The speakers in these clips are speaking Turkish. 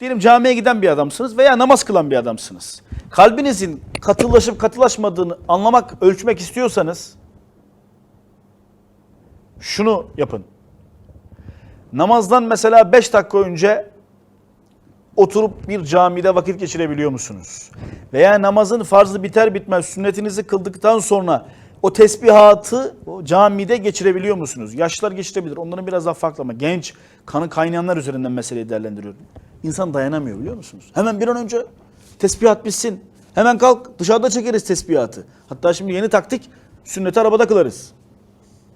Diyelim camiye giden bir adamsınız veya namaz kılan bir adamsınız. Kalbinizin katılaşıp katılaşmadığını anlamak, ölçmek istiyorsanız şunu yapın. Namazdan mesela 5 dakika önce oturup bir camide vakit geçirebiliyor musunuz? Veya namazın farzı biter bitmez sünnetinizi kıldıktan sonra o tesbihatı o camide geçirebiliyor musunuz? Yaşlılar geçirebilir. Onların biraz daha farklı ama genç kanı kaynayanlar üzerinden meseleyi değerlendiriyorum. İnsan dayanamıyor biliyor musunuz? Hemen bir an önce tesbihat bitsin. Hemen kalk dışarıda çekeriz tesbihatı. Hatta şimdi yeni taktik sünneti arabada kılarız.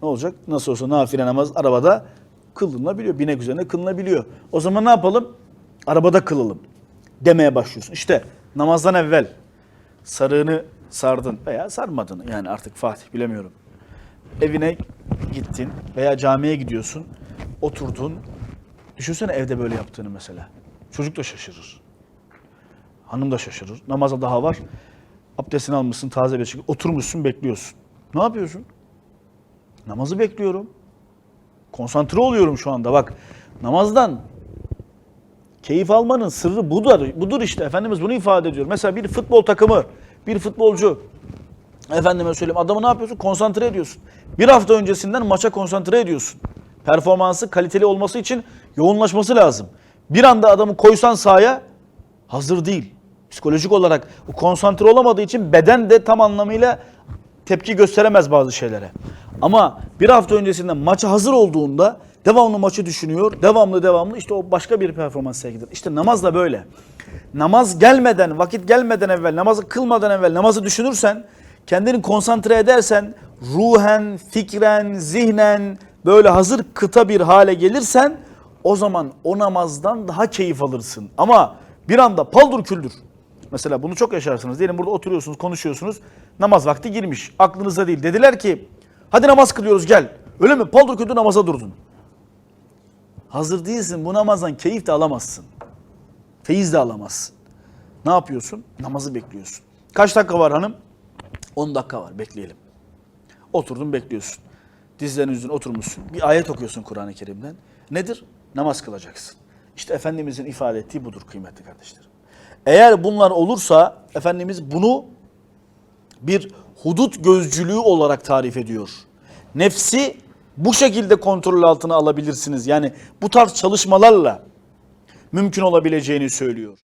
Ne olacak? Nasıl olsa nafile namaz arabada kılınabiliyor. Binek üzerine kılınabiliyor. O zaman ne yapalım? Arabada kılalım demeye başlıyorsun. İşte namazdan evvel sarığını sardın veya sarmadın yani artık Fatih bilemiyorum. Evine gittin veya camiye gidiyorsun, oturdun. Düşünsene evde böyle yaptığını mesela. Çocuk da şaşırır. Hanım da şaşırır. Namaza daha var. Abdestini almışsın taze bir şekilde. Oturmuşsun bekliyorsun. Ne yapıyorsun? Namazı bekliyorum. Konsantre oluyorum şu anda. Bak namazdan keyif almanın sırrı budur. Budur işte. Efendimiz bunu ifade ediyor. Mesela bir futbol takımı, bir futbolcu efendime söyleyeyim adamı ne yapıyorsun? Konsantre ediyorsun. Bir hafta öncesinden maça konsantre ediyorsun. Performansı kaliteli olması için yoğunlaşması lazım. Bir anda adamı koysan sahaya hazır değil. Psikolojik olarak konsantre olamadığı için beden de tam anlamıyla tepki gösteremez bazı şeylere. Ama bir hafta öncesinden maça hazır olduğunda devamlı maçı düşünüyor. Devamlı devamlı işte o başka bir performans sergiler. İşte namaz da böyle. Namaz gelmeden, vakit gelmeden evvel, namazı kılmadan evvel namazı düşünürsen, kendini konsantre edersen, ruhen, fikren, zihnen böyle hazır kıta bir hale gelirsen o zaman o namazdan daha keyif alırsın. Ama bir anda paldur küldür. Mesela bunu çok yaşarsınız. Diyelim burada oturuyorsunuz, konuşuyorsunuz. Namaz vakti girmiş. Aklınızda değil. Dediler ki hadi namaz kılıyoruz gel. Öyle mi? Paldur küldür namaza durdun. Hazır değilsin. Bu namazdan keyif de alamazsın. Feyiz de alamazsın. Ne yapıyorsun? Namazı bekliyorsun. Kaç dakika var hanım? 10 dakika var. Bekleyelim. Oturdun bekliyorsun. Dizlerin üzerine oturmuşsun. Bir ayet okuyorsun Kur'an-ı Kerim'den. Nedir? Namaz kılacaksın. İşte Efendimizin ifade ettiği budur kıymetli kardeşlerim. Eğer bunlar olursa Efendimiz bunu bir hudut gözcülüğü olarak tarif ediyor. Nefsi bu şekilde kontrol altına alabilirsiniz. Yani bu tarz çalışmalarla mümkün olabileceğini söylüyor.